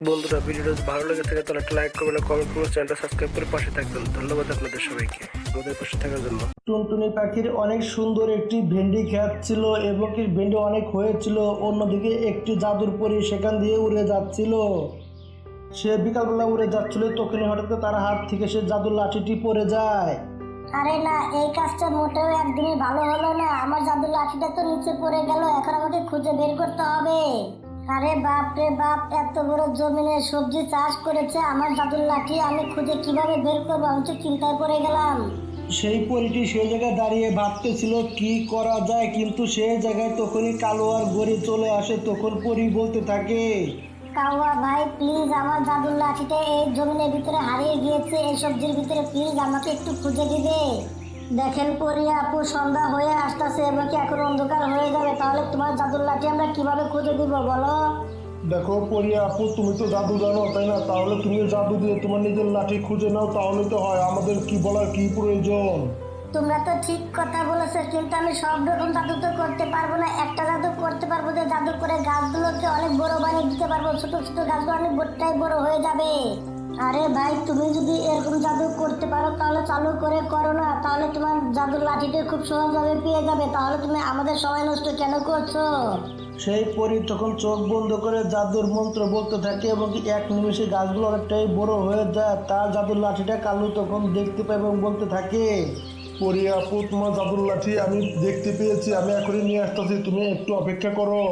বন্ধুরা ভিডিওটা যদি ভালো লেগে থাকে তাহলে একটা লাইক করবেন কমেন্ট করবেন চ্যানেলটা সাবস্ক্রাইব করে পাশে থাকবেন। ধন্যবাদ আপনাদের সবাইকে। আমাদের পাশে থাকার জন্য। টুনটুনি পাখির অনেক সুন্দর একটি ভেন্ডি খেত ছিল এবং কি ভেন্ডি অনেক হয়েছিল অন্যদিকে একটি জাদুর পরি সেখান দিয়ে উড়ে যাচ্ছিল। সে বিকালবেলা উড়ে যাচ্ছিল তখনই হঠাৎ করে তার হাত থেকে সে জাদুর লাঠিটি পড়ে যায়। আরে না এই কাজটা মোটেও একদিনই ভালো হলো না। আমার জাদুর লাঠিটা তো নিচে পড়ে গেল এখন আমাকে খুঁজে বের করতে হবে। আরে বাপ রে বাপ এত বড় জমিনে সবজি চাষ করেছে আমার জাদুর লাঠি আমি খুঁজে কীভাবে বের করব? আমি তো চিন্তায় পড়ে গেলাম। সেই পরিটি সেই জায়গায় দাঁড়িয়ে ভাবতেছিল কি করা যায়? কিন্তু সেই জায়গায় তখনই কালো আর গড়ি চলে আসে তখন পরি বলতে থাকে কাউয়া ভাই প্লিজ আমার জাদুর লাঠিটা এই জমিনের ভিতরে হারিয়ে গিয়েছে এই সবজির ভিতরে প্লিজ আমাকে একটু খুঁজে দিবে। দেখেন পরি আপু সন্ধ্যা হয়ে আসতেছে এবং কি এখন অন্ধকার হয়ে যাবে? তাহলে তোমার জাদুর লাঠি আমরা কীভাবে খুঁজে দিব বলো? দেখো পরিয়া আপু তুমি তো জাদু জানো তাই না? তাহলে তুমি জাদু দিয়ে তোমার নিজের লাঠি খুঁজে নাও তাহলে তো হয় আমাদের কি বলার কি প্রয়োজন? তোমরা তো ঠিক কথা বলেছ কিন্তু আমি সব রকম জাদু তো করতে পারব না। একটা জাদু করতে পারব যে জাদু করে গাছগুলোকে অনেক বড় বানিয়ে দিতে পারব ছোট ছোট গাছগুলো অনেক বড়টাই বড় হয়ে যাবে। আরে ভাই, তুমি যদি এরকম জাদু করতে পারো, তাহলে চালু করে করো না। তাহলে তোমার জাদুর লাঠিটা খুব সহজভাবে পেয়ে যাবে। তাহলে তুমি আমাদের সময় নষ্ট কেন করছ? সেই পরি তখন চোখ বন্ধ করে জাদুর মন্ত্র বলতে থাকে এবং এক নিমেষে গাছগুলো অনেকটাই বড় হয়ে যায়। তার জাদুর লাঠিটা কালু তখন দেখতে পায় এবং বলতে থাকে পরি আপু তোমার জাদুর লাঠি আমি দেখতে পেয়েছি, আমি এখনই নিয়ে আসতেছি, তুমি একটু অপেক্ষা করো।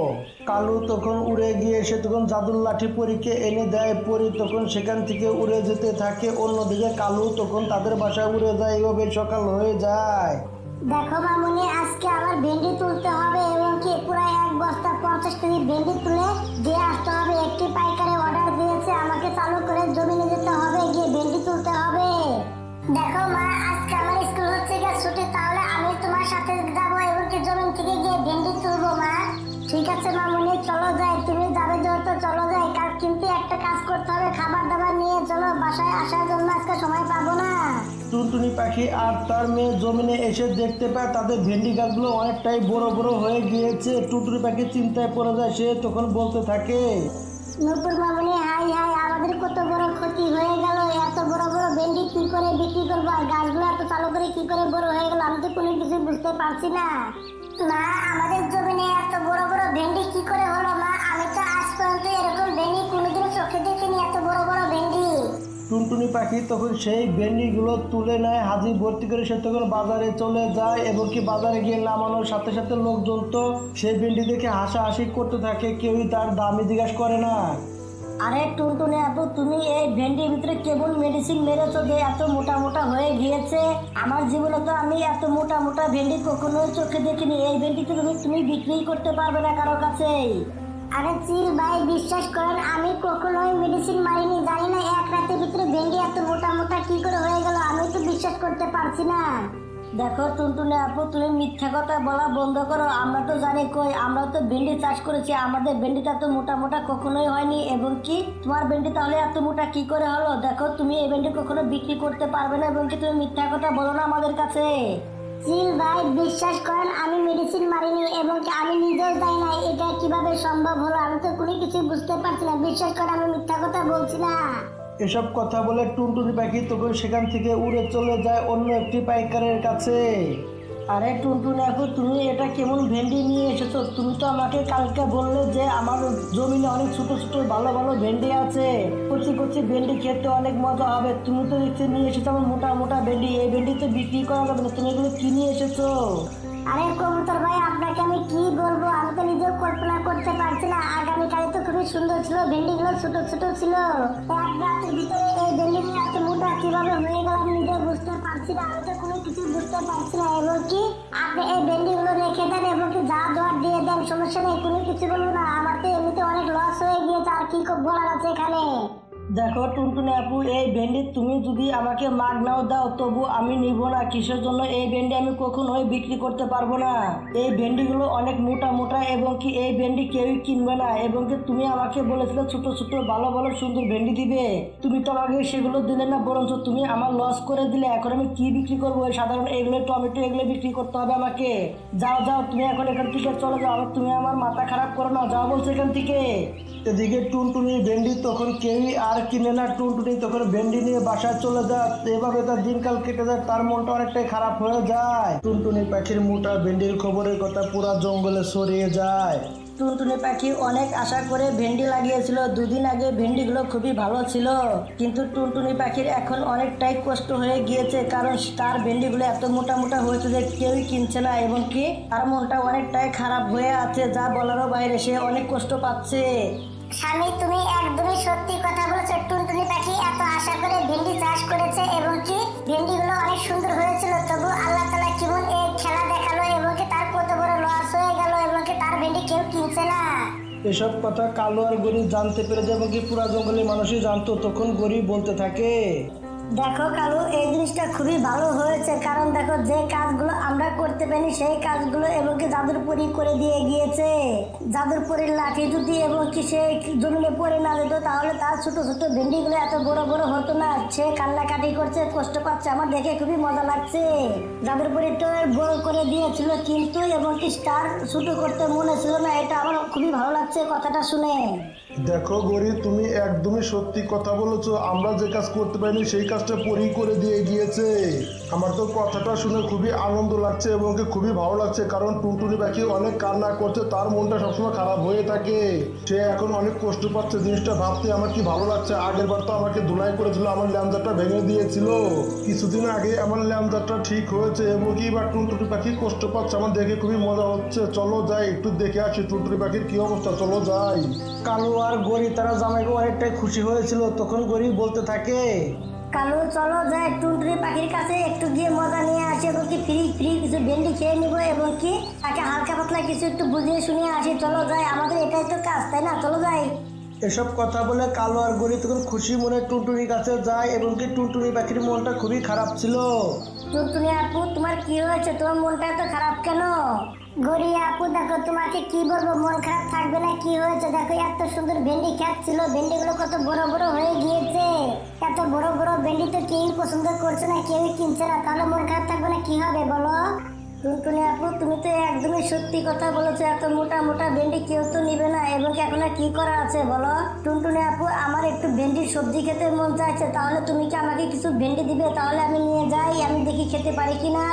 কালু তখন উড়ে গিয়ে সে তখন জাদুর লাঠি পরীকে এনে দেয়, পরি তখন সেখান থেকে উড়ে যেতে থাকে, অন্যদিকে কালু তখন তাদের বাসায় উড়ে যায় এভাবে সকাল হয়ে যায়। দেখো মামুনি, আজকে আমার ভেন্ডি তুলতে হবে এবং কি পুরো এক বস্তা পঞ্চাশ কেজি ভেন্ডি তুলে দিয়ে আসতে হবে। একটি পাইকারে অর্ডার দিয়েছে, আমাকে চালু করে তোমার সাথে যাব এবং জমিন থেকে গিয়ে ভেন্ডি তুলবো মা? ঠিক আছে মামুনি চলো যাই। তুমি যাবে যেহেতু চলো যাই। কার কিন্তু একটা কাজ করতে হবে খাবার দাবার নিয়ে চলো বাসায় আসার জন্য আজকে সময় পাবো না। টুনটুনি পাখি আর তার মেয়ে জমিনে এসে দেখতে পায় তাদের ভেন্ডি গাছগুলো অনেকটাই বড় বড় হয়ে গিয়েছে। টুনটুনি পাখি চিন্তায় পড়ে যায় সে তখন বলতে থাকে নূপুর মামনি হাই হাই আমাদের কত বড় ক্ষতি হয়ে গেল। এত বড় বড় ভেন্ডি কি করে বিক্রি করব? আর গাছগুলো এত চালু করে কি করে বড় হয়ে গেল? আমি তো কোনো বুঝতে পারছি না। মা, আমাদের জমিনে এত বড় বড় ভেন্ডি কি করে হলো, মা? আমি তো আজ পর্যন্ত এরকম ভেন্ডি কোনোদিনও চোখে দেখিনি, এত বড় বড় ভেন্ডি। টুনটুনি পাখি তখন সেই ভেন্ডিগুলো তুলে নেয় হাজি ভর্তি করে সে তখন বাজারে চলে যায় এবং কি বাজারে গিয়ে নামানোর সাথে সাথে লোকজন তো সেই ভেন্ডি দেখে হাসাহাসি করতে থাকে, কেউই তার দামই জিজ্ঞাসা করে না। আরে টুনটুনে আপু, তুমি এই ভেন্ডির ভিতরে কেবল মেডিসিন মেরেছো যে এত মোটা মোটা হয়ে গিয়েছে। আমার জীবনে তো আমি এত মোটা মোটা ভেন্ডি কখনো চোখে দেখিনি। এই ভেন্ডি তো তুমি তুমি বিক্রি করতে পারবে না কারও কাছে আরে চিল ভাই, বিশ্বাস করেন, আমি কখনোই মেডিসিন মারিনি, জানি না এক রাতের ভিতরে ভেন্ডি এত মোটা মোটা কি করে হয়ে গেল, আমি তো বিশ্বাস করতে পারছি না। দেখো টুনটুনি আপু, তুমি মিথ্যা কথা বলা বন্ধ করো। আমরা তো জানি কই, আমরা তো ভেন্ডি চাষ করেছি, আমাদের ভেন্ডিটা তো মোটা মোটা কখনোই হয়নি। এবং কি, তোমার ভেন্ডি তাহলে এত মোটা কি করে হলো? দেখো, তুমি এই ভেন্ডি কখনো বিক্রি করতে পারবে না, এবং কি তুমি মিথ্যা কথা বলো না আমাদের কাছে? চিল ভাই, বিশ্বাস করেন, আমি মেডিসিন মারিনি, এবং আমি নিজেও যাই না এটা কীভাবে সম্ভব হলো। আমি তো কোনো কিছু বুঝতে পারছি না। বিশ্বাস করেন, আমি মিথ্যা কথা বলছি না। এসব কথা বলে টুনটুনি পাখি তখন সেখান থেকে উড়ে চলে যায় অন্য একটি পাইকারের কাছে। আরে টুনটুনি আপু, তুমি এটা কেমন ভেন্ডি নিয়ে এসেছ? তুমি তো আমাকে কালকে বললে যে আমার জমিনে অনেক ছোট ছোট ভালো ভালো ভেন্ডি আছে। কচি কচি ভেন্ডি খেতে অনেক মজা হবে। তুমি তো দেখছি নিয়ে এসেছ আমার মোটা মোটা ভেন্ডি। এই ভেন্ডি তো বিক্রি করা যাবে না। তুমি এগুলো কি নিয়ে এসেছ? আরে কবুতর ভাই, আপনাকে আমি কি বলব? আমি তো নিজেও কল্পনা করতে পারছি না। আগামীকালে তো খুবই সুন্দর ছিল ভেন্ডিগুলো ছোট ছোট ছিল। এক রাতের ভিতরে এই ভেন্ডি নিয়ে এত মোটা কীভাবে হয়ে গেল আমি নিজেও বুঝতে পারছি না। আমি তো কোনো কিছু বুঝতে পারছি না। এবং কি, আপনি এই ভেন্ডিগুলো রেখে দেন এবং কি যা দেওয়ার দিয়ে দেন, সমস্যা নেই, কোনো কিছু বলব না। আমার তো এমনিতে অনেক লস হয়ে গিয়েছে, আর কি বলার আছে এখানে? দেখো টুনটুনি আপু, এই ভেন্ডি তুমি যদি আমাকে মাগ নাও, দাও, তবু আমি নিব না। কিসের জন্য এই ভেন্ডি আমি কখনোই বিক্রি করতে পারব না। এই ভেন্ডিগুলো অনেক মোটা মোটা এবং কি এই ভেন্ডি কেউই কিনবে না। এবং কি তুমি আমাকে বলেছিলে ছোট ছোট ভালো ভালো সুন্দর ভেন্ডি দিবে। তুমি তো আমাকে সেগুলো দিলে না, বরঞ্চ তুমি আমার লস করে দিলে। এখন আমি কি বিক্রি করব? সাধারণ এগুলো, টমেটো এগুলো বিক্রি করতে হবে আমাকে। যাও যাও, তুমি এখন এখান থেকে চলে যাও। আর তুমি আমার মাথা খারাপ করো না। যাও বলছো এখান থেকে। এদিকে টুনটুনি ভেন্ডি তখন কেউই আর কিনে না টুনটুনি তখন ভেন্ডি নিয়ে বাসায় চলে যায়। এভাবে তার দিনকাল কেটে যায় তার মনটা অনেকটাই খারাপ হয়ে যায়। টুনটুনি পাখির মোটা ভেন্ডির খবরের কথা পুরা জঙ্গলে ছড়িয়ে যায়। টুনটুনি পাখি অনেক আশা করে ভেন্ডি লাগিয়েছিল। দুদিন আগে ভেন্ডিগুলো খুবই ভালো ছিল। কিন্তু টুনটুনি পাখির এখন অনেকটাই কষ্ট হয়ে গিয়েছে কারণ তার ভেন্ডিগুলো এত মোটা মোটা হয়েছে যে কেউই কিনছে না এবং কি তার মনটা অনেকটাই খারাপ হয়ে আছে যা বলারও বাইরে সে অনেক কষ্ট পাচ্ছে। স্বামী তুমি একদমই সত্যি কথা বলেছ। আশা করে ভেন্ডি চাষ করেছে এবং কি ভেন্ডিগুলো অনেক সুন্দর হয়েছিল। তবু আল্লাহ তালা কেমন এই খেলা দেখাল এবং কি তার কত বড় লস হয়ে গেল এবং কি তার ভেন্ডি কেউ কিনছে না? এসব কথা কালো আর গরিব জানতে পেরে যে এবং কি পুরা জঙ্গলের মানুষই জানতো, তখন গরিব বলতে থাকে। দেখো কালু, এই জিনিসটা খুবই ভালো হয়েছে। কারণ দেখো, যে কাজগুলো আমরা করতে পারি সেই কাজগুলো এবং কি জাদুরপুরি করে দিয়ে গিয়েছে। জাদুরপুরির লাঠি যদি এবং কি সে জমিনে পড়ে না যেত, তাহলে তার ছোট ছোট ভেন্ডিগুলো এত বড় বড় হতো না। সে কান্নাকাটি করছে, কষ্ট পাচ্ছে। আমার দেখে খুবই মজা লাগছে। জাদুরপুরি তো বড় করে দিয়েছিল, কিন্তু এবং কি স্টার ছোট করতে মনে ছিল না। এটা আমার খুবই ভালো লাগছে কথাটা শুনে। দেখো গরি, তুমি একদমই সত্যি কথা বলেছ। আমরা যে কাজ করতে পারিনি, সেই কাজটা পরি করে দিয়ে গিয়েছে। আমার তো কথাটা শুনে খুবই আনন্দ লাগছে এবং খুবই ভালো লাগছে, কারণ টুনটুনি পাখি অনেক কান্না করছে, তার মনটা সবসময় খারাপ হয়ে থাকে। সে এখন অনেক কষ্ট পাচ্ছে জিনিসটা ভাবতে, আমার কি ভালো লাগছে? আগের বার তো আমাকে ধুলাই করেছিল আমার ল্যামজারটা ভেঙে দিয়েছিল। কিছুদিন আগে আমার ল্যামজারটা ঠিক হয়েছে এবং কি এবার টুনটুনি পাখি কষ্ট পাচ্ছে, আমার দেখে খুবই মজা হচ্ছে। চলো যাই, একটু দেখে আসি টুনটুনি পাখির কি অবস্থা, চলো যাই। কালু আর গরি তারা জামাইকে অনেকটাই খুশি হয়েছিল তখন গরি বলতে থাকে কালু চলো যাই টুনটুনি পাখির কাছে একটু গিয়ে মজা নিয়ে আসি এবং কি ফ্রি ফ্রি কিছু ভেন্ডি খেয়ে নিবো এবং কি তাকে হালকা পাতলা কিছু একটু বুঝিয়ে শুনিয়ে আসি চলো যাই আমাদের এটাই তো কাজ তাই না? চলো যাই। এসব কথা বলে কালো আর গরি তখন খুশি মনে টুনটুনির কাছে যায় এবং কি টুনটুনি পাখির মনটা খুবই খারাপ ছিল। টুনটুনি আপু তোমার কি হয়েছে? তোমার মনটা এত খারাপ কেন? গড়ি আপু, দেখো তোমাকে কি বলব, মন খারাপ থাকবে না, কি হয়েছে? দেখো, এত সুন্দর ভেন্ডি খাচ্ছিল ভেন্ডিগুলো কত বড় বড় হয়ে গিয়েছে। এত বড় বড় ভেন্ডি তো কেউই পছন্দ করছে না কেউই কিনছে না, তাহলে মন খারাপ থাকবে না, কি হবে বলো? টুনটুনি আপু, তুমি তো একদমই সত্যি কথা বলেছ, এত মোটা মোটা ভেন্ডি কেউ তো নিবে না, এবং এখন কি করা আছে বলো? টুনটুনি আপু, আমার একটু ভেন্ডির সবজি খেতে মন চাইছে, তাহলে তুমি কি আমাকে কিছু ভেন্ডি দিবে? তাহলে আমি নিয়ে যাই, আমি দেখি খেতে পারি কি না।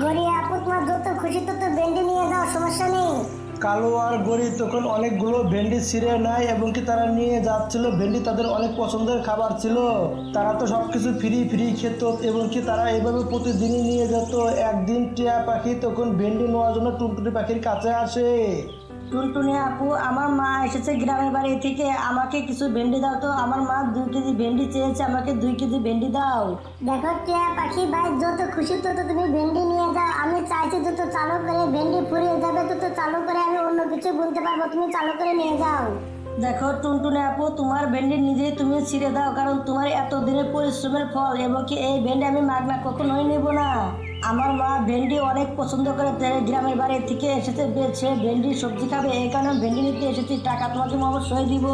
গড়িয়া আপু তোমার যত খুশি তত ভেন্ডি নিয়ে যাও, সমস্যা নেই। কালো আর গড়ি, তখন অনেকগুলো ভেন্ডি ছিঁড়ে নেয় এবং কি তারা নিয়ে যাচ্ছিল। ভেন্ডি তাদের অনেক পছন্দের খাবার ছিল। তারা তো সব কিছু ফ্রি ফ্রি খেত এবং কি তারা এইভাবে প্রতিদিনই নিয়ে যেত। একদিন টিয়া পাখি তখন ভেন্ডি নেওয়ার জন্য টুনটুনি পাখির কাছে আসে। টুনটুনি আপু আমার মা এসেছে গ্রামের বাড়ি থেকে আমাকে কিছু ভেন্ডি দাও তো। আমার মা দুই কেজি ভেন্ডি চেয়েছে আমাকে দুই কেজি ভেন্ডি দাও। দেখো টিয়া পাখি ভাই যত খুশি তত তুমি ভেন্ডি নিয়ে যাও। আমি চাইছি যত চালু করে ভেন্ডি ফুরিয়ে যাবে তত চালু করে আমি অন্য কিছু বলতে পারব তুমি চালু করে নিয়ে যাও। দেখো টুনটুনে আপু তোমার ভেন্ডি নিজেই তুমি ছিঁড়ে দাও কারণ তোমার এত দিনের পরিশ্রমের ফল এবং কি এই ভেন্ডি আমি মাগনা কখনোই নেব না। আমার মা ভেন্ডি অনেক পছন্দ করে তাই গ্রামের বাড়ি থেকে এসেছে বে- সে ভেন্ডি সবজি খাবে এই কারণে ভেন্ডি নিতে এসেছি টাকা তোমাকে অবশ্যই দিব।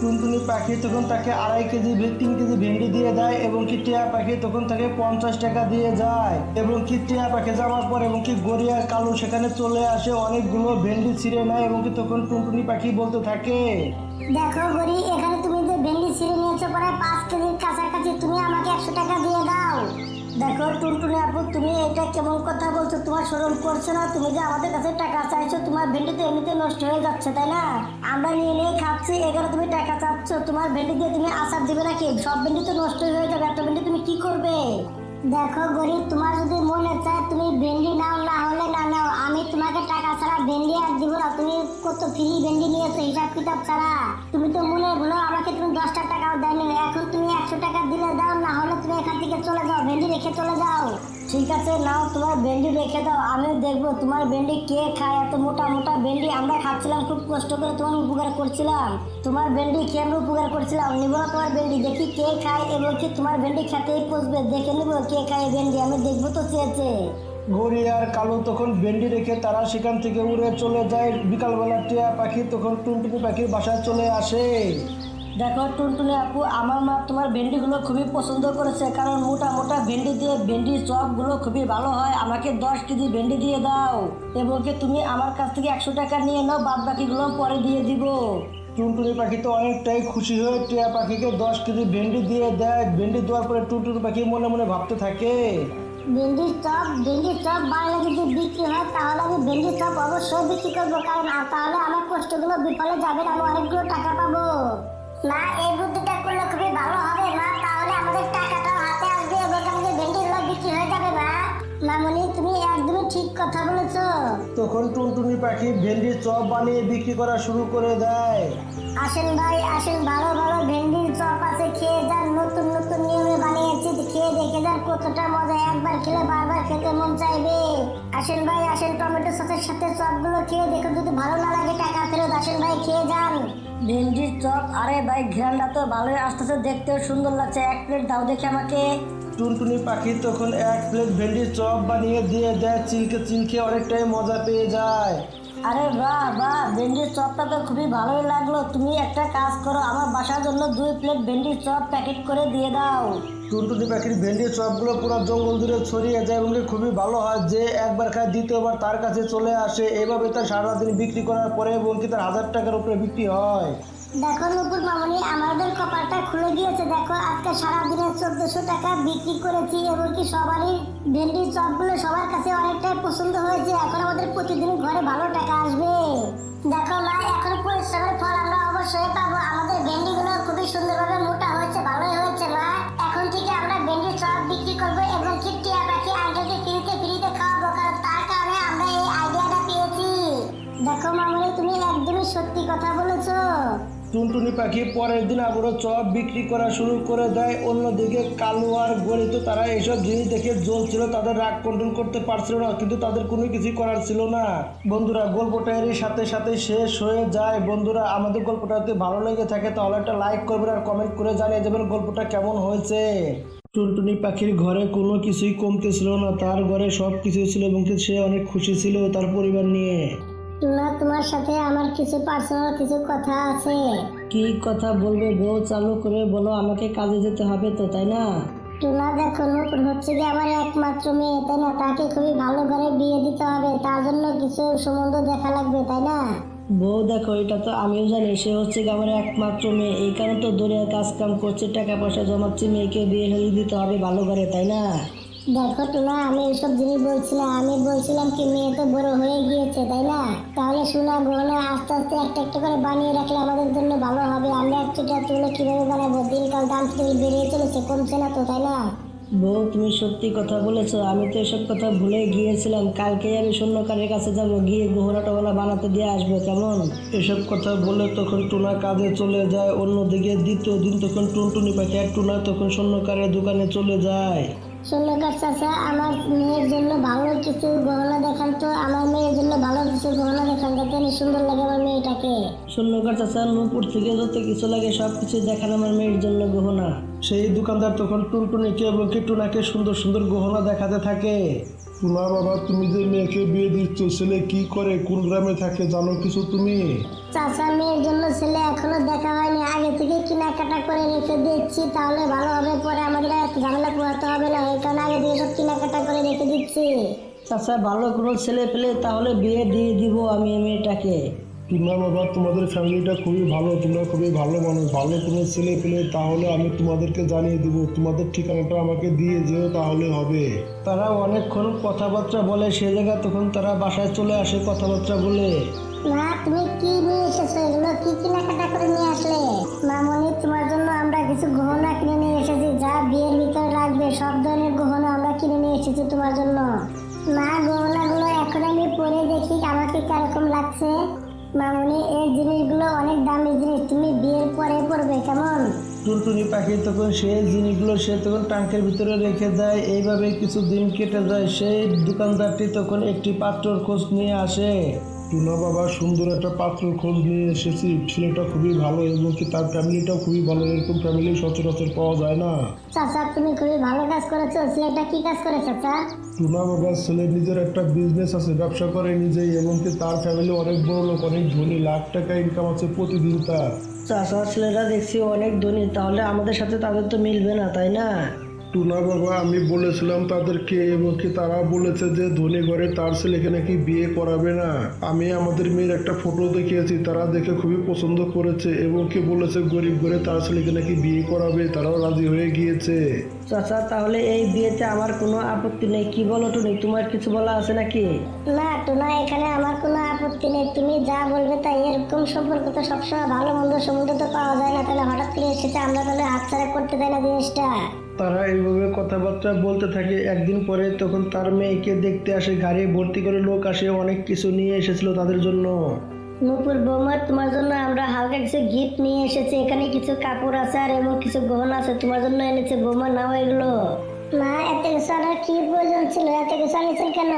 টুনটুনি পাখি তখন তাকে আড়াই কেজি তিন কেজি ভেন্ডি দিয়ে দেয় এবং কি টিয়া পাখি তখন তাকে পঞ্চাশ টাকা দিয়ে যায় এবং কি টিয়া পাখি যাওয়ার পর এবং কি গড়িয়া কালু সেখানে চলে আসে অনেকগুলো ভেন্ডি ছিঁড়ে নেয় এবং কি তখন টুনটুনি পাখি বলতে থাকে। দেখো গরি এখানে তুমি যে ভেন্ডি ছিঁড়ে নিয়েছো প্রায় পাঁচ কেজির কাছাকাছি তুমি আমাকে একশো টাকা দিয়ে দাও। দেখো, টুনটুনি আপু, তুমি এটা কেমন কথা বলছো? তোমার শরম করছে না, তুমি যে আমাদের কাছে টাকা চাইছো, তোমার ভেন্ডি তো এমনিতে নষ্ট হয়ে যাচ্ছে, তাই না? আমরা নিয়ে নিয়ে খাচ্ছি, এখানে তুমি টাকা চাচ্ছ, তোমার ভেন্ডি দিয়ে তুমি আচার দিবে নাকি? সব ভেন্ডি তো নষ্ট হয়ে যাবে, এত ভেন্ডি তুমি কি করবে? দেখো গরিব, তোমার যদি মনে চায় তুমি ভেন্ডি নাও, না হলে না নাও। আমি তোমাকে টাকা ছাড়া ভেন্ডি আর দিব না। তুমি কত ফ্রি ভেন্ডি নিয়েছো হিসাব কিতাব ছাড়া। তুমি তো মনে বলো আমাকে তুমি দশটা টাকাও দেয়নি। এখন তুমি একশো টাকা দিলে দাও, না হলে তুমি এখান থেকে চলে যাও, ভেন্ডি রেখে চলে যাও। ঠিক আছে, নাও তোমার ভেন্ডি রেখে দাও, আমিও দেখব তোমার ভেন্ডি কে খায়, এত মোটা মোটা ভেন্ডি আমরা খাচ্ছিলাম, খুব কষ্ট করে তোমার উপকার করছিলাম। তোমার ভেন্ডি খেয়ে আমরা উপকার করছিলাম, নিবো না তোমার ভেন্ডি, দেখি কে খায় এবং কি তোমার ভেন্ডি খেতেই পচবে দেখে নিবো কে খায় ভেন্ডি, আমি দেখব তো চেয়েছে গড়ি আর কালো তখন ভেন্ডি রেখে তারা সেখান থেকে উড়ে চলে যায়, বিকালবেলা টিয়া পাখি তখন টুনটুনি পাখির বাসায় চলে আসে। দেখো টুনটুনি আপু আমার মা তোমার ভেন্ডিগুলো খুবই পছন্দ করেছে কারণ মোটা মোটা ভেন্ডি দিয়ে ভেন্ডি চপগুলো খুবই ভালো হয়। আমাকে দশ কেজি ভেন্ডি দিয়ে দাও এবং কি তুমি আমার কাছ থেকে একশো টাকা নিয়ে নাও বাদ বাকিগুলো পরে দিয়ে দিব। টুনটুনি পাখি তো অনেকটাই খুশি হয়ে টিয়া পাখিকে দশ কেজি ভেন্ডি দিয়ে দেয়। ভেন্ডি দেওয়ার পরে টুনটুনি পাখি মনে মনে ভাবতে থাকে। ভেন্ডির চপ ভেন্ডির চপ বাংলা যদি বিক্রি হয় তাহলে আমি ভেন্ডির চপ অবশ্যই বিক্রি করব কারণ তাহলে আমার কষ্টগুলো বিফলে যাবে না আমি অনেকগুলো টাকা পাবো। না এই বুদ্ধিটা করলে খুবই ভালো হবে। না তাহলে আমাদের টাকাটাও হাতে আসবে, এবং আমাদের ভেন্ডিগুলো বিক্রি হয়ে যাবে না মামনি, তুমি একদমই ঠিক কথা বলেছ। তখন টুনটুনি পাখি ভেন্ডির চপ বানিয়ে বিক্রি করা শুরু করে দেয়। আসেন ভাই আসেন। ভালো ভালো ভেন্ডির চপ আছে খেয়ে যান। নতুন নতুন নিয়মে বানিয়েছি। খেয়ে দেখে যান কতটা মজা। একবার খেলে বারবার খেতে মন চাইবে। আসেন ভাই আসেন টমেটো সসের সাথে চপগুলো খেয়ে দেখুন। যদি ভালো না লাগে টাকা ফেরত আসেন ভাই খেয়ে যান। ভেন্ডির চপ? আরে ভাই ঘ্রানটা তো ভালোই আসতেছে। দেখতেও সুন্দর লাগছে। এক প্লেট দাও দেখে আমাকে। টুনটুনি পাখি তখন এক প্লেট ভেন্ডির চপ বানিয়ে দিয়ে দেয়। চিলকে চিলকে অনেকটাই মজা পেয়ে যায়। আরে বাহ বাহ, ভেন্ডির চপটা তো খুবই ভালোই লাগল। তুমি একটা কাজ করো, আমার বাসার জন্য দুই প্লেট ভেন্ডির চপ প্যাকেট করে দিয়ে দাও। টুনটুনি পাখির ভেন্ডির চপগুলো পুরো জঙ্গল জুড়ে ছড়িয়ে যায় এবং খুবই ভালো হয় যে একবার খায়, দ্বিতীয়বার তার কাছে চলে আসে। এভাবে তার সারাদিন বিক্রি করার পরে এবং কি তার হাজার টাকার উপরে বিক্রি হয়। দেখো নুপুর মামনি, আমাদের কপালটা খুলে গিয়েছে দেখো, আজকে সারাদিনে চোদ্দশো টাকা বিক্রি করেছি, এমনকি সবারই ভেন্ডির চপগুলো সবার কাছে অনেকটাই পছন্দ হয়েছে। এখন আমাদের প্রতিদিন ঘরে ভালো টাকা আসবে। দেখো মা, এখন পরিশ্রমের ফল আমরা অবশ্যই পাবো। আমাদের ভেন্ডিগুলো খুবই সুন্দরভাবে মোটা হয়েছে, ভালোই হয়েছে মা। এখন থেকে আমরা ভেন্ডির চপ বিক্রি করব এবং কি টিয়া পাখি আঙ্কেলকে ফ্রিতে ফ্রিতে খাওয়াবো, কারণ তার কারণে আমরা এই আইডিয়াটা পেয়েছি। দেখো মামনি, তুমি একদমই সত্যি কথা বলেছ। টুনটুনি পাখি পরের দিন আবারও চপ বিক্রি করা শুরু করে দেয়। অন্যদিকে কালু আর গরিত তারা এসব জিনিস দেখে জ্বলছিল, তাদের রাগ কন্ট্রোল করতে পারছিল না, কিন্তু তাদের কোনো কিছু করার ছিল না। বন্ধুরা, গল্পটা এরই সাথে সাথে শেষ হয়ে যায়। বন্ধুরা, আমাদের গল্পটা যদি ভালো লেগে থাকে, তাহলে একটা লাইক করবেন আর কমেন্ট করে জানিয়ে দেবেন গল্পটা কেমন হয়েছে। টুনটুনি পাখির ঘরে কোনো কিছুই কমতে ছিল না, তার ঘরে সব কিছুই ছিল এবং সে অনেক খুশি ছিল তার পরিবার নিয়ে। টুনা তোমার সাথে আমার কিছু পার্সোনাল কিছু কথা আছে। কি কথা বলবে বউ? চালু করে বলো আমাকে কাজে যেতে হবে তো তাই না? টুনা দেখো নতুন হচ্ছে কি আমার একমাত্র মেয়ে তাই না? তাকে খুবই ভালো করে বিয়ে দিতে হবে তার জন্য কিছু সম্বন্ধ দেখা লাগবে তাই না? বউ দেখো এটা তো আমিও জানি সে হচ্ছে কি আমার একমাত্র মেয়ে। এই কারণে তো দূরে কাজ কাম করছে টাকা পয়সা জমাচ্ছে মেয়েকে বিয়ে হয়ে দিতে হবে ভালো করে তাই না? দেখো টুনা আমি এইসব জিনিস বলছিলাম আমি বলছিলাম কি মেয়ে তো বড় হয়ে গিয়েছে তাই না? তাহলে সোনা গহনা আস্তে আস্তে একটা একটা করে বানিয়ে রাখলে আমাদের জন্য ভালো হবে। আমরা একটা তুলে কীভাবে বানাবো? দিনকাল দাম তেল বেরিয়ে চলেছে কমছে না তো তাই না? বউ তুমি সত্যি কথা বলেছ আমি তো এসব কথা ভুলে গিয়েছিলাম। কালকে আমি শূন্যকারের কাছে যাব গিয়ে গহনা টহনা বানাতে দিয়ে আসব কেমন? এসব কথা বলে তখন টুনা কাজে চলে যায় অন্যদিকে দ্বিতীয় দিন তখন টুনটুনি পাখি আর টুনা তখন স্বর্ণকারের দোকানে চলে যায়। শূন্যকার চাচা আমার মেয়ের জন্য ভালো কিছু গহনা দেখান তো। আমার মেয়ের জন্য ভালো কিছু গহনা দেখান যাতে সুন্দর লাগে আমার মেয়েটাকে। স্বর্ণকার চাচা নূপুর থেকে যত কিছু লাগে সব কিছু দেখান আমার মেয়ের জন্য গহনা। সেই দোকানদার তখন টুনটুনিকে এবং কি টুনাকে সুন্দর সুন্দর গহনা দেখাতে থাকে। না বাবা তুমি যে মেয়েকে বিয়ে দিচ্ছ ছেলে কি করে কোন গ্রামে থাকে জানো কিছু তুমি? চাচা মেয়ের জন্য ছেলে এখনও দেখা হয়নি। আগে থেকে কেনাকাটা করে রেখে দিচ্ছি তাহলে ভালো হবে পরে আমাদের এত ঝামেলা পোহাতে হবে না। এই কারণে আগে থেকে সব কেনাকাটা করে রেখে দিচ্ছি। চাচা ভালো কোনো ছেলে পেলে তাহলে বিয়ে দিয়ে দিব আমি মেয়েটাকে। না বাবা তোমাদের ফ্যামিলিটা খুবই ভালো তোমরা খুবই ভালো মানুষ ভালো কোনো ছেলে পেলে তাহলে আমি তোমাদেরকে জানিয়ে দেবো তোমাদের ঠিকানাটা আমাকে দিয়ে যেও তাহলে হবে। তারা অনেকক্ষণ কথাবার্তা বলে সে জায়গায় তখন তারা বাসায় চলে আসে কথাবার্তা বলে। না তুমি কি নিয়ে এসেছ? এগুলো কি কেনাকাটা করে নিয়ে আসলে? মামনি তোমার জন্য আমরা কিছু গহনা কিনে নিয়ে এসেছি যা বিয়ের ভিতরে লাগবে সব ধরনের গহনা আমরা কিনে নিয়ে এসেছি তোমার জন্য। মা গহনাগুলো এখন আমি পরে দেখি আমাকে কীরকম লাগছে? মামনি, এই জিনিসগুলো অনেক দামি জিনিস। তুমি বিয়ের পরে পড়বে কেমন? টুনটুনি পাখি তখন সেই জিনিসগুলো সে তখন ট্যাঙ্কের ভিতরে রেখে দেয়। এইভাবে কিছু দিন কেটে যায়। সেই দোকানদারটি তখন একটি পাত্রর খোঁজ নিয়ে আসে। টুনা বাবা সুন্দর একটা পাত্র খোঁজ নিয়ে এসেছি। ছেলেটা খুবই ভালো এবং কি তার ফ্যামিলিটাও খুবই ভালো। এরকম ফ্যামিলি সচরাচর পাওয়া যায় না। চাচা তুমি খুবই ভালো কাজ করেছ। ছেলেটা কি কাজ করে চাচা? টুনা বাবার ছেলে নিজের একটা বিজনেস আছে ব্যবসা করে নিজেই এবং কি তার ফ্যামিলি অনেক বড় লোক অনেক ধনী লাখ টাকা ইনকাম আছে প্রতিদিন তার। চাষার ছেলেরা দেখছি অনেক ধনী তাহলে আমাদের সাথে তাদের তো মিলবে না তাই না? টুনা বাবা আমি বলেছিলাম তাদেরকে এবং কি তারা বলেছে যে ধনী ঘরে তার ছেলেকে নাকি বিয়ে করাবে না। আমি আমাদের মেয়ের একটা ফটো দেখিয়েছি তারা দেখে খুবই পছন্দ করেছে এবং কি বলেছে গরিব ঘরে তার ছেলেকে নাকি বিয়ে করাবে? তারাও রাজি হয়ে গিয়েছে। চাচা তাহলে এই বিয়েতে আমার কোনো আপত্তি নেই। কি বলো টুনি তোমার কিছু বলা আছে নাকি? না টোনা এখানে আমার কোনো আপত্তি নেই। তুমি যা বলবে তাই। এরকম সম্পর্ক তো সবসময় ভালো মন্দ সমুদ্র তো পাওয়া যায় না। তাহলে হঠাৎ করে এসেছে আমরা তাহলে হাতছাড়া করতে দেয় না জিনিসটা? তারা এইভাবে কথাবার্তা বলতে থাকে। একদিন পরে তখন তার মেয়েকে দেখতে আসে গাড়ি ভর্তি করে লোক আসে অনেক কিছু নিয়ে এসেছিল তাদের জন্য। নুপুর বৌমা তোমার জন্য আমরা হালকা কিছু গিফট নিয়ে এসেছি। এখানে কিছু কাপড় আছে আর এবং কিছু গহনা আছে। তোমার জন্য এনেছে। বৌমা নাও এগুলো। মা এত কিছু আনার কি প্রয়োজন ছিল? এত কিছু আনিয়েছেন কেন?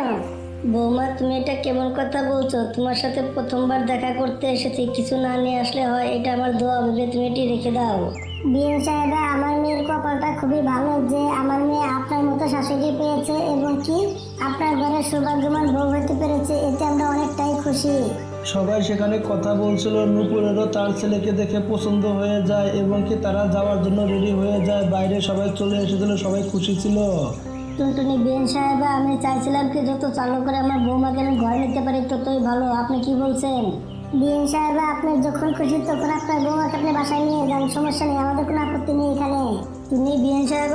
বৌমা তুমি এটা কেমন কথা বলছো? তোমার সাথে প্রথমবার দেখা করতে এসেছি। কিছু না নিয়ে আসলে হয় এটা আমার দোয়া। ভেবে তুমি এটি রেখে দাও। বিয়ে সাহেবা আমার মেয়ের কপালটা খুবই ভালো যে আমার মেয়ে আপনার মতো শাশুড়ি পেয়েছে এবং কি আপনার ঘরে সৌভাগ্যবান বউ হতে পেরেছে এতে আমরা অনেকটাই খুশি। সবাই সেখানে কথা বলছিল নুপুরেরও তার ছেলেকে দেখে পছন্দ হয়ে যায় এবং কি তারা যাওয়ার জন্য রেডি হয়ে যায়। বাইরে সবাই চলে এসেছিল সবাই খুশি ছিল। টুনটুনি বেন সাহেব আমি চাইছিলাম কি যত চালু করে আমার বৌমাকে আমি ঘরে নিতে পারি ততই ভালো। আপনি কি বলছেন? বিএন সাহেব, আপনার যখন খুশি তখন আপনার বৌমাকে আপনি বাসায় নিয়ে যান, সমস্যা নেই, আমাদের কোনো আপত্তি নেই এখানে। তুমি বিএন সাহেব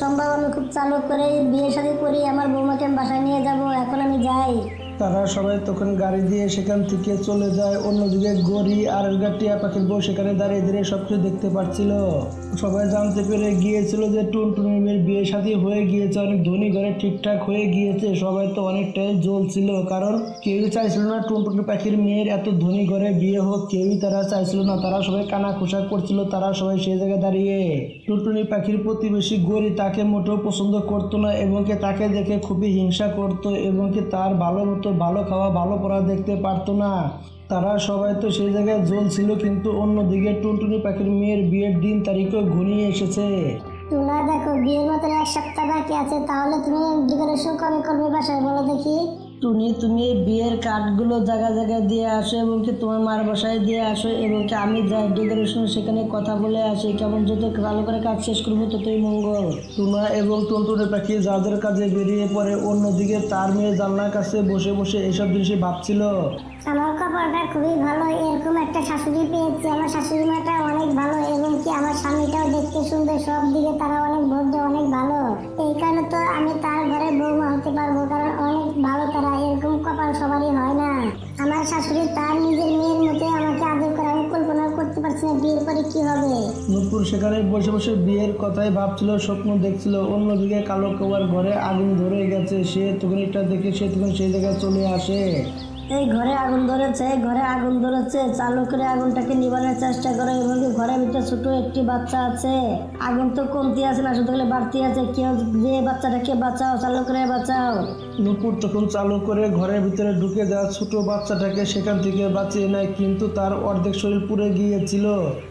সম্ভব আমি খুব চালু করে বিয়ে সাথে করি আমার বৌমাকে আমি বাসায় নিয়ে যাব, এখন আমি যাই। তারা সবাই তখন গাড়ি দিয়ে সেখান থেকে চলে যায়। অন্যদিকে গড়ি আর টিয়া পাখির বউ সেখানে দাঁড়িয়ে দাঁড়িয়ে সবকিছু দেখতে পাচ্ছিল সবাই জানতে পেরে গিয়েছিল যে টুনটুনির মেয়ের বিয়ে শাদী হয়ে গিয়েছে, অনেক ধনী ঘরে ঠিকঠাক হয়ে গিয়েছে, সবাই তো অনেকটাই জ্বলছিল, কারণ কেউই চাইছিল না টুনটুনি পাখির মেয়ের এত ধনী ঘরে বিয়ে হোক, কেউই তারা চাইছিল না, তারা সবাই কানা খোসা করছিল, তারা সবাই সেই জায়গায় দাঁড়িয়ে। টুনটুনি পাখির প্রতিবেশী গড়ি তাকে মোটেও পছন্দ করতো না, এবং তাকে দেখে খুবই হিংসা করতো, এবং তার ভালো মতো ভালো খাওয়া, ভালো পড়া দেখতে পারতো না। তারা সবাই তো সেই জায়গায় জ্বলছিল, কিন্তু অন্যদিকে টুনটুনি পাখির মেয়ের বিয়ের দিন তারিখও ঘনিয়ে এসেছে। না দেখো, বিয়ের মতো এক সপ্তাহ বাকি আছে, তাহলে তুমি ডেকোরেশন কবে করবে বাসায় বলো দেখি। তুমি এই বিয়ের কার্ডগুলো জায়গা জায়গায় দিয়ে আসো এবং কি তোমার মার বাসায় দিয়ে আসো এবং কি আমি যাই ডেকোরেশন সেখানে কথা বলে আসি কেমন যত ভালো করে কাজ শেষ করব ততই মঙ্গল। টুনা এবং টুনটুনি পাখি যাদের কাজে বেরিয়ে পড়ে অন্যদিকে তার মেয়ে জানলার কাছে বসে বসে এসব জিনিসই ভাবছিল। আমার কপালটা খুবই ভালো এরকম একটা শাশুড়ি পেয়েছি। আমার শাশুড়ি মাটা অনেক ভালো এবং স্বামীটাও দেখতে সুন্দর সব দিকে তারা অনেক ভদ্র, অনেক ভালো। এই কারণে তো আমি তার ঘরে বৌমা হতে পারব, কারণ অনেক ভালো তারা, এরকম কপাল সবারই হয় না। আমার শাশুড়ি তার নিজের মেয়ের মতো আমাকে আদর করে, আমি কল্পনা করতে পারছি না বিয়ের পরে কি হবে। নূপুর সেখানে বসে বসে বিয়ের কথাই ভাবছিল, স্বপ্ন দেখছিল, অন্যদিকে কালো কবার ঘরে আগুন ধরে গেছে, সে তখন এটা দেখে, সে তখন সেই জায়গায় চলে আসে। এই ঘরে আগুন ধরেছে ঘরে আগুন ধরেছে। চালু করে আগুনটাকে নিবানোর চেষ্টা করে এবং ঘরের ভিতরে ছোট একটি বাচ্চা আছে। আগুন তো কমতি আছে না শুধু বাড়তি আছে। কেউ যে বাচ্চাটাকে বাঁচাও চালু করে বাঁচাও। নুপুর তখন চালু করে ঘরের ভিতরে ঢুকে যাওয়া ছোট বাচ্চাটাকে সেখান থেকে বাঁচিয়ে নেয় কিন্তু তার অর্ধেক শরীর পুড়ে গিয়েছিল।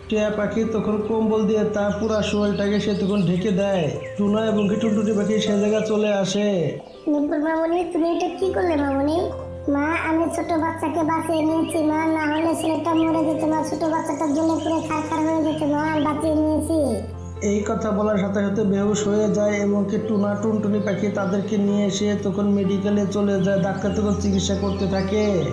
টিয়া পাখি তখন কম্বল দিয়ে তার পুরা শরীরটাকে সে তখন ঢেকে দেয়। টুনা এবং কি টুনটুনি পাখি সে জায়গায় চলে আসে। নুপুর মামনি তুমি এটা কি করলে মামনি? মা, আমি ছোট বাচ্চাকে বাঁচিয়ে নিয়েছি, মা। না হলে ছেলেটা মরে যেত, মা। ছোট বাচ্চাটার জন্য পুরো খারখার হয়ে যেত, মা। বাঁচিয়ে নিয়েছি। এই কথা বলার সাথে সাথে বেহুশ হয়ে যায় এবং কি টুনা টুনটুনি পাখি তাদেরকে নিয়ে এসে তখন মেডিকেলে চলে যায়, ডাক্তার তখন চিকিৎসা করতে থাকে।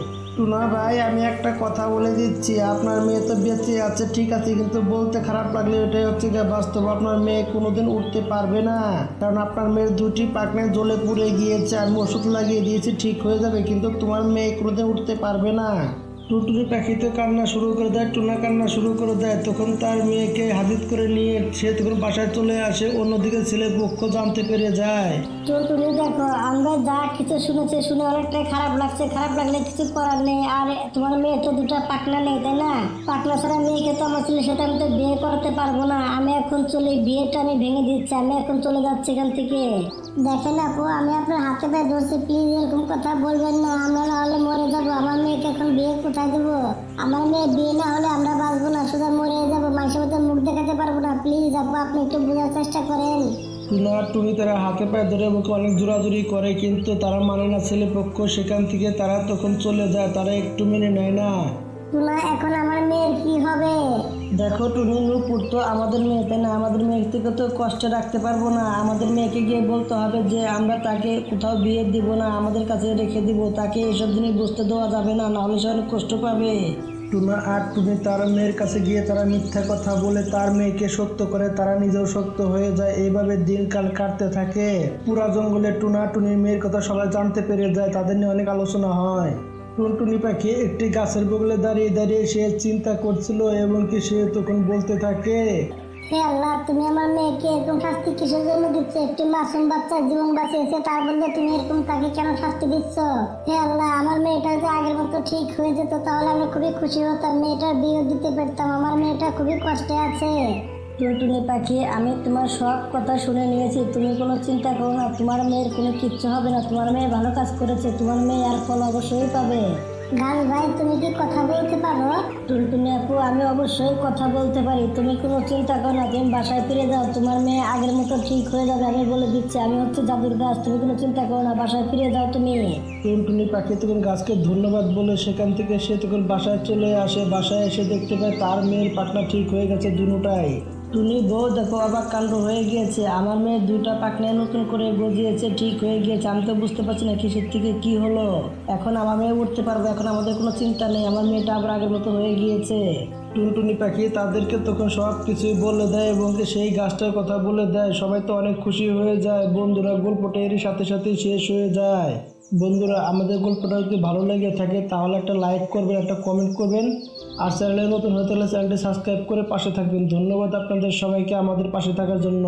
টুনা ভাই, আমি একটা কথা বলে দিচ্ছি। আপনার মেয়ে তো বেঁচে আছে, ঠিক আছে, কিন্তু বলতে খারাপ লাগলে এটাই হচ্ছে যে বাস্তব। আপনার মেয়ে কোনোদিন উঠতে পারবে না। কারণ আপনার মেয়ের দুটি পাকনে জ্বলে পুড়ে গিয়েছে, আমি ওষুধ লাগিয়ে দিয়েছি, ঠিক হয়ে যাবে, কিন্তু তোমার মেয়ে কোনোদিন উঠতে পারবে না। টুনটুনি পাখি তো কান্না শুরু করে দেয়, টুনা কান্না শুরু করে দেয়। তখন তার মেয়েকে হাজির করে নিয়ে সে তখন বাসায় চলে আসে, অন্যদিকে ছেলে পক্ষ জানতে পেরে যায়। টুনটুনি দেখো, আমরা যা কিছু শুনেছি, শুনে অনেকটাই খারাপ লাগছে। খারাপ লাগলে কিছু করার নেই। আর তোমার মেয়ে তো দুটো পাকনা নেই, তাই না? পাকনা ছাড়া মেয়েকে তো আমার ছেলের সাথে আমি তো বিয়ে করাতে পারব না। আমি এখন চলে, বিয়েটা আমি ভেঙে দিচ্ছি, আমি এখন চলে যাচ্ছি এখান থেকে। দেখেন আপু, আমি আপনার হাতে পায়ে ধরছি প্লিজ এরকম কথা বলবেন না। আমরা না হলে মরে যাব, আমার মেয়েকে এখন বিয়ে কোথায় দেবো? আমার মেয়ে বিয়ে না হলে আমরা বাঁচবো না, শুধু মরে যাব মানুষের মধ্যে মুখ দেখাতে পারব না। প্লিজ আপু, আপনি একটু বোঝার চেষ্টা করেন। আর টুনি তারা হাতে পায়ে ধরে মুখে অনেক জোরাজুরি করে, কিন্তু তারা মানে না ছেলে পক্ষ সেখান থেকে তারা তখন চলে যায়, তারা একটু মেনে নেয় না। টুনা এখন আমার মেয়ের কি হবে? দেখো টুনি নূপুর তো আমাদের মেয়ে তাই না আমাদের মেয়ের থেকে তো কষ্টে রাখতে পারব না। আমাদের মেয়েকে গিয়ে বলতে হবে যে আমরা তাকে কোথাও বিয়ে দিব না আমাদের কাছে রেখে দিব তাকে এসব জিনিস বুঝতে দেওয়া যাবে না নাহলে সে অনেক কষ্ট পাবে। টুনা আর টুনি তার মেয়ের কাছে গিয়ে তারা মিথ্যা কথা বলে তার মেয়েকে সত্য করে তারা নিজেও সত্য হয়ে যায়। এইভাবে দিনকাল কাটতে থাকে। পুরা জঙ্গলে টুনা টুনির মেয়ের কথা সবাই জানতে পেরে যায় তাদের নিয়ে অনেক আলোচনা হয়। টুনটুনি পাখি একটি গাছের বগলে দাঁড়িয়ে দাঁড়িয়ে সে চিন্তা করছিল এবং কি সে তখন বলতে থাকে, হে আল্লাহ, তুমি আমার মেয়েকে এরকম শাস্তি কিসের জন্য দিচ্ছ? একটি মাসুম বাচ্চার জীবন বাঁচিয়েছে, তার বললে তুমি এরকম তাকে কেন শাস্তি দিচ্ছ? হে আল্লাহ, আমার মেয়েটা যদি আগের মতো ঠিক হয়ে যেত, তাহলে আমি খুবই খুশি হতাম, মেয়েটার বিয়ে দিতে পারতাম, আমার মেয়েটা খুবই কষ্টে আছে। টুনটুনি পাখি আমি তোমার সব কথা শুনে নিয়েছি। তুমি কোনো চিন্তা করো না তোমার মেয়ের কোনো কিচ্ছু হবে না। তোমার মেয়ে ভালো কাজ করেছে তোমার মেয়ে আর ফল অবশ্যই পাবে। গাছ ভাই তুমি কি কথা বলতে পারো? টুনটুনি আপু আমি অবশ্যই কথা বলতে পারি। তুমি কোনো চিন্তা করো না তুমি বাসায় ফিরে যাও। তোমার মেয়ে আগের মতো ঠিক হয়ে যাবে আমি বলে দিচ্ছি। আমি হচ্ছে জাদুর গাছ তুমি কোনো চিন্তা করো না বাসায় ফিরে যাও তুমি। টুনটুনি পাখি তখন গাছকে ধন্যবাদ বলে সেখান থেকে সে তখন বাসায় চলে আসে। বাসায় এসে দেখতে পায় তার মেয়ের পাখনা ঠিক হয়ে গেছে দুটাই টুনি বউ দেখো, অবাক কাণ্ড হয়ে গিয়েছে। আমার মেয়ে দুটা পাখনায় নতুন করে গজিয়েছে, ঠিক হয়ে গিয়েছে। আমি তো বুঝতে পারছি না কিসের থেকে কি হলো। এখন আমার মেয়ে উঠতে পারবে, এখন আমাদের কোনো চিন্তা নেই। আমার মেয়েটা আবার আগের মতো হয়ে গিয়েছে। টুনটুনি পাখি তাদেরকে তখন সব কিছুই বলে দেয় এবং সেই গাছটার কথা বলে দেয়। সবাই তো অনেক খুশি হয়ে যায়। বন্ধুরা, গল্পটা এরই সাথে সাথে শেষ হয়ে যায়। বন্ধুরা, আমাদের গল্পটা যদি ভালো লেগে থাকে, তাহলে একটা লাইক করবেন, একটা কমেন্ট করবেন। আর চ্যানেলে নতুন হতে হলে চ্যানেলটি সাবস্ক্রাইব করে পাশে থাকবেন। ধন্যবাদ আপনাদের সবাইকে আমাদের পাশে থাকার জন্য।